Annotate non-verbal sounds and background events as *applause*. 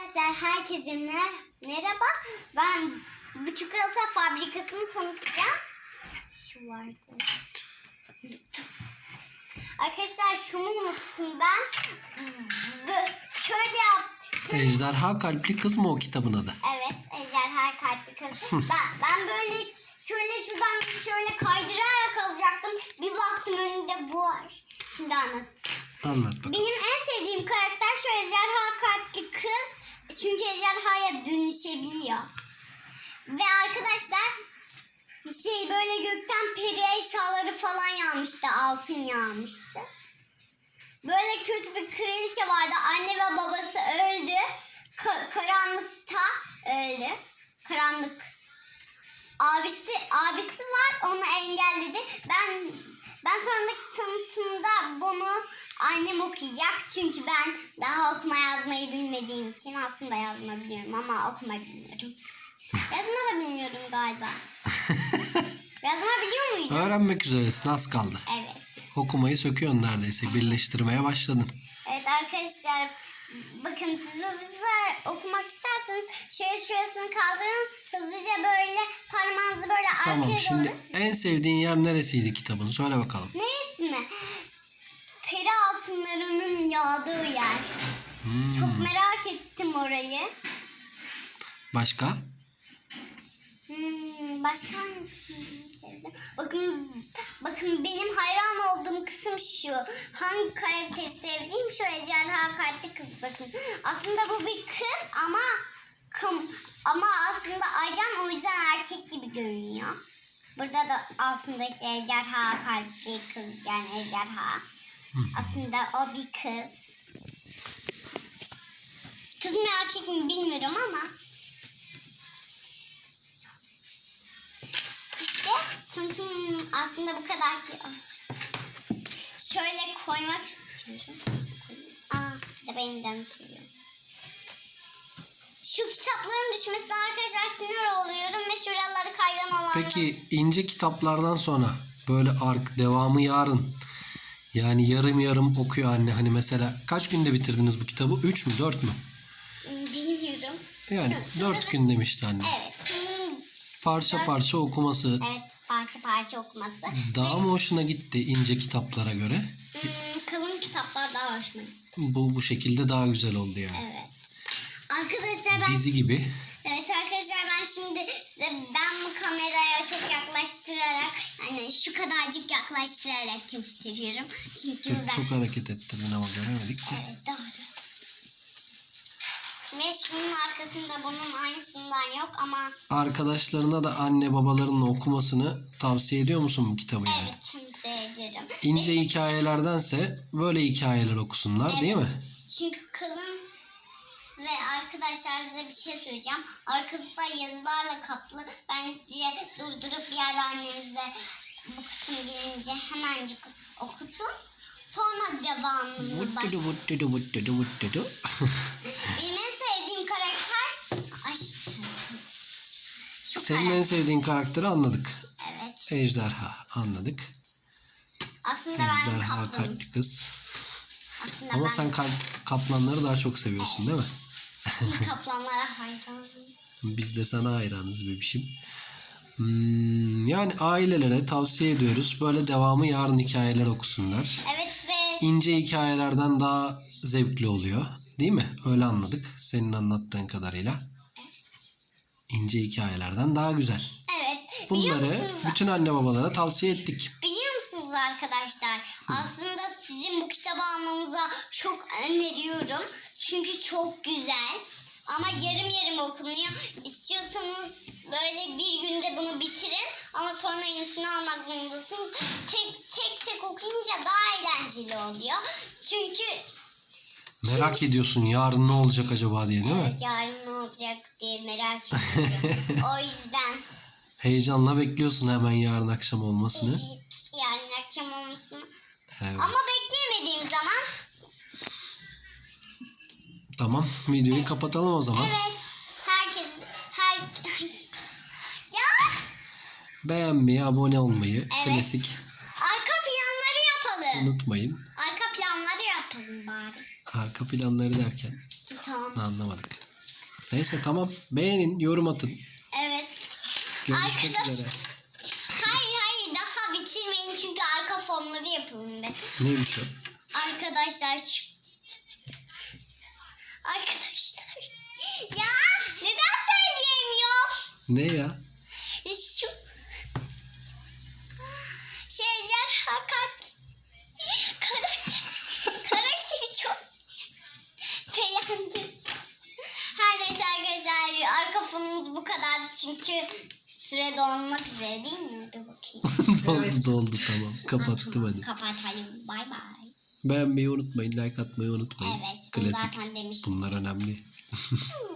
Arkadaşlar herkese mer- merhaba. Ben bu çikolata fabrikasını tanıtacağım. Şu vardı. Arkadaşlar şunu unuttum ben. Şöyle yaptım. Ejderha Kalpli Kız mı o kitabın adı? Evet, ejderha kalpli kız. ben, ben böyle şöyle şuradan şöyle kaydırarak alacaktım. Bir baktım önünde bu var. Şimdi anlatacağım. Anlat bakalım. Benim en sevdiğim karakter şu ejderha kalpli kız. Çünkü ejderhaya dönüşebiliyor. Ve arkadaşlar şey böyle gökten peri eşyaları falan yağmıştı. Altın yağmıştı. Böyle kötü bir kraliçe vardı. Anne ve babası öldü. Ka- karanlıkta öldü. Karanlık. Abisi abisi var. Onu engelledi. Ben ben sonraki tanıtımda bunu annem okuyacak. Çünkü ben daha okuma yazmayı bilmediğim için aslında yazma biliyorum ama okuma bilmiyorum. *laughs* Yazma da bilmiyorum galiba. *laughs* Yazma biliyor muydun? Öğrenmek üzeresin az kaldı. Evet. Okumayı söküyorsun neredeyse. Birleştirmeye başladın. Evet arkadaşlar bakın siz hızlıca okumak isterseniz şöyle şurasını kaldırın hızlıca böyle parmağınızı böyle Tamam arkaya şimdi doğru. en sevdiğin yer neresiydi kitabın? Söyle bakalım. Ne ismi? Peri altınlarının yağdığı yer. Hmm, Çok merak ettim orayı. Başka? Hmm, başka hangisini sevdim? Bakın, bakın benim hayran olduğum kısım şu. Hangi karakteri sevdiğim şu ejderha kalpli kız. Bakın aslında bu bir kız ama kım, ama aslında ajan o yüzden erkek gibi görünüyor. Burada da altındaki ejderha kalpli kız yani ejderha. Aslında o bir kız. Kız mı erkek mi bilmiyorum ama. İşte tanıtım aslında bu kadar ki. Şöyle koymak istiyorum. Aa, bir de benden sürüyor. Şu kitapların düşmesine arkadaşlar sinir oluyorum ve şuraları kaygan olanları. Peki ince kitaplardan sonra böyle ark devamı yarın yani yarım yarım okuyor anne. Hani mesela kaç günde bitirdiniz bu kitabı? 3 mü 4 mü? Bilmiyorum. Yani Sanırım- 4 gün demişti anne. Evet. Sanırım Parça parça okuması evet parça parça okuması. daha mı hoşuna gitti ince kitaplara göre? Hmm, kalın kitaplar daha hoşuma gitti. Bu bu şekilde daha güzel oldu yani. Evet. Arkadaşlar ben Dizi gibi. Evet arkadaşlar ben şimdi size ben hani şu kadarcık yaklaştırarak gösteriyorum. Çünkü Çok, ben çok hareket ettirdin ama göremedik. de. evet doğru. Ve şunun arkasında bunun aynısından yok ama Arkadaşlarına da anne babalarının okumasını tavsiye ediyor musun bu kitabı yani? evet tavsiye ediyorum. İnce hikayelerdense böyle hikayeler okusunlar değil mi? Çünkü kalın ve arkadaşlar size bir şey söyleyeceğim. Arkası da yazılarla kaplı. Bence durdurup bir yerde annenize bu kısım gelince hemencik okutun. Sonra devamını başlatın. vuttudu vuttudu vuttudu. *laughs* Benim en sevdiğim karakter... Ay. Şu Senin en karakter. sevdiğin karakteri anladık. Evet. Ejderha anladık. Aslında ben Ejderha kaplanım. kalpli kız. Aslında Ama ben sen kalp, kaplanları daha çok seviyorsun değil mi? tüm kaplanlara hayranım. *laughs* Biz de sana hayranız bebişim. Hmm, yani ailelere tavsiye ediyoruz. Böyle devamı yarın hikayeler okusunlar. Evet ve İnce hikayelerden daha zevkli oluyor. Değil mi? Öyle anladık senin anlattığın kadarıyla. İnce hikayelerden daha güzel. evet Bunları bütün anne babalara tavsiye ettik. Biliyor musunuz arkadaşlar? Aslında sizin bu kitabı almanıza çok öneriyorum. Çünkü çok güzel. Ama yarım yarım okunuyor. İstiyorsanız okuyunca daha eğlenceli oluyor. Çünkü Merak ediyorsun yarın ne olacak acaba diye değil mi? evet, yarın ne olacak diye merak ediyorum. o yüzden Heyecanla bekliyorsun hemen yarın akşam olmasını. evet, yarın akşam olmasını. Evet. Ama bekleyemediğim zaman Tamam videoyu kapatalım o zaman. Evet. Herkes her *laughs* ya Beğenmeyi, abone olmayı, Evet. klasik. Unutmayın. Arka planları yapalım bari. Arka planları derken Tamam. anlamadık. Neyse tamam. Beğenin, yorum atın. Evet. Görüşmek Arkadaş- üzere. Hayır hayır daha bitirmeyin çünkü arka fonları yapalım be. Neymiş o? Arkadaşlar. Arkadaşlar. *laughs* Ya neden söyleyemiyorum? Ne ya? Şu... Şeyler hakikat... Karakter... Karakteri çok... Beğendim. Her neyse arkadaşlar arka fonumuz bu kadardı çünkü süre dolmak üzere değil mi? Bir bakayım. *laughs* doldu Evet. doldu tamam. Kapattım hadi. Kapatalım. Bay bay. Beğenmeyi unutmayın, like atmayı unutmayın. Evet. Bunu Klasik. zaten demiştim. Bunlar önemli. *laughs*